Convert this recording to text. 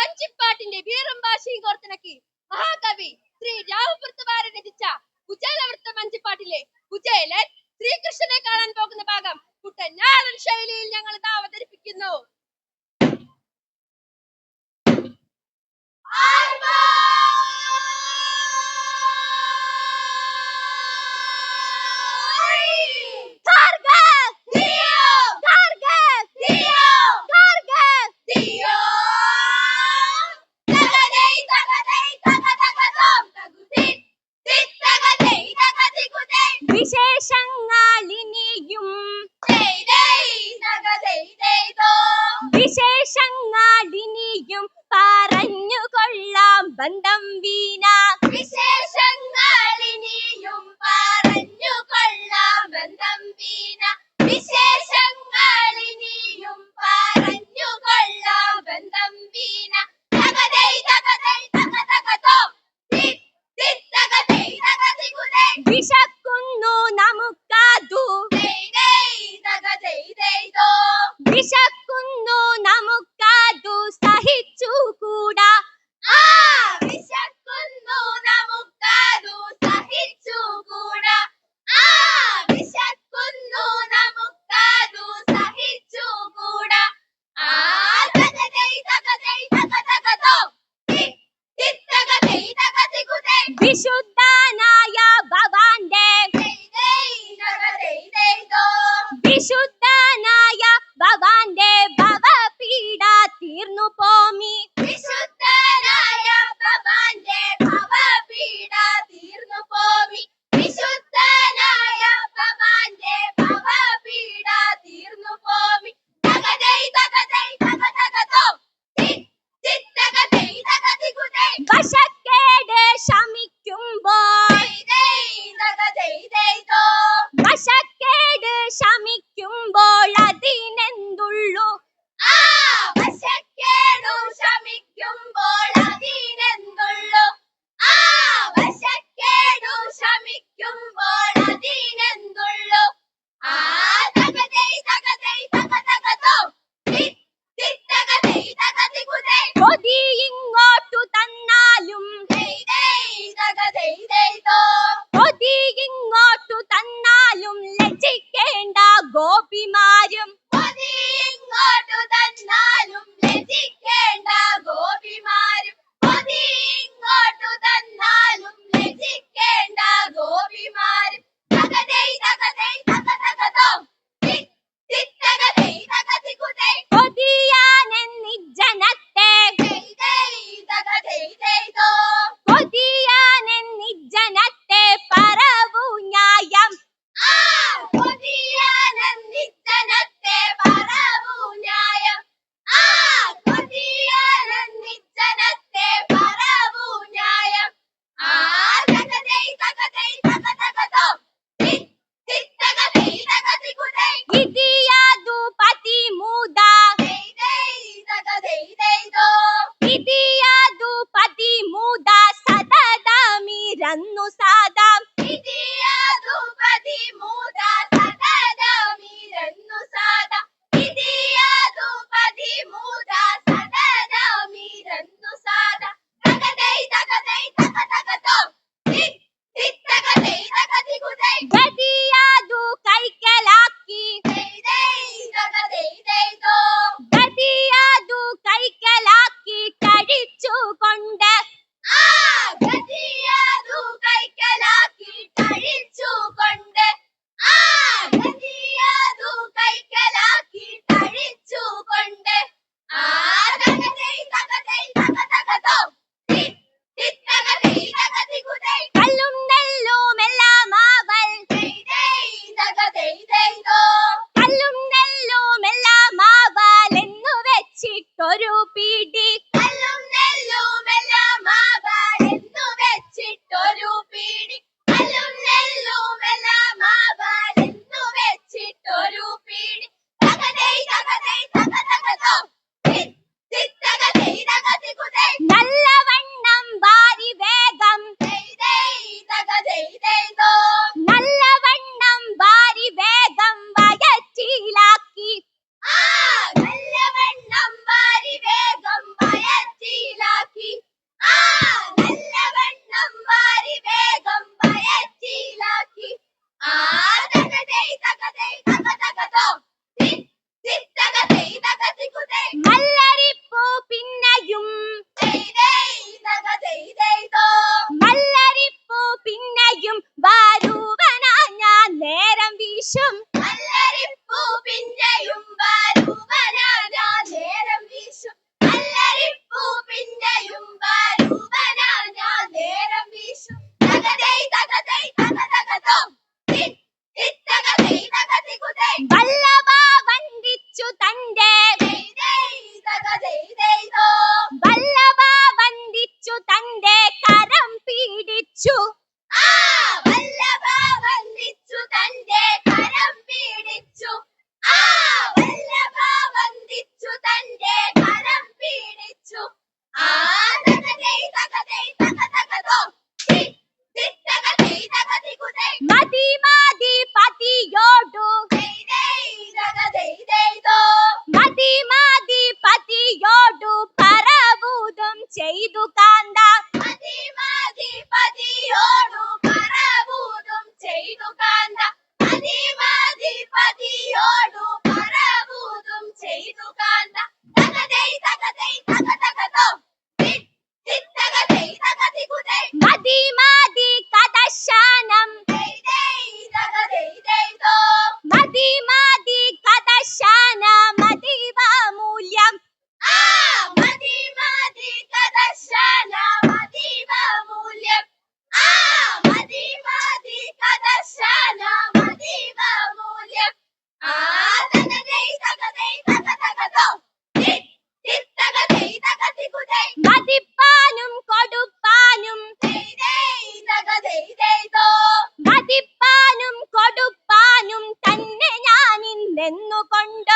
വഞ്ചിപ്പാട്ടിന്റെ വീറും ഭാഷയും കോർത്തിണക്കി മഹാകവി ശ്രീ രാമപുരത്തുകാരൻ രചിച്ച കുചേലവൃത്ത വഞ്ചിപ്പാട്ടിലെ കുചേലൻ ശ്രീകൃഷ്ണനെ കാണാൻ പോകുന്ന ഭാഗം കുട്ടനാടൻ ശൈലിയിൽ ഞങ്ങൾ ഇത് അവതരിപ്പിക്കുന്നു. মুক্ত నిన్ను కొండ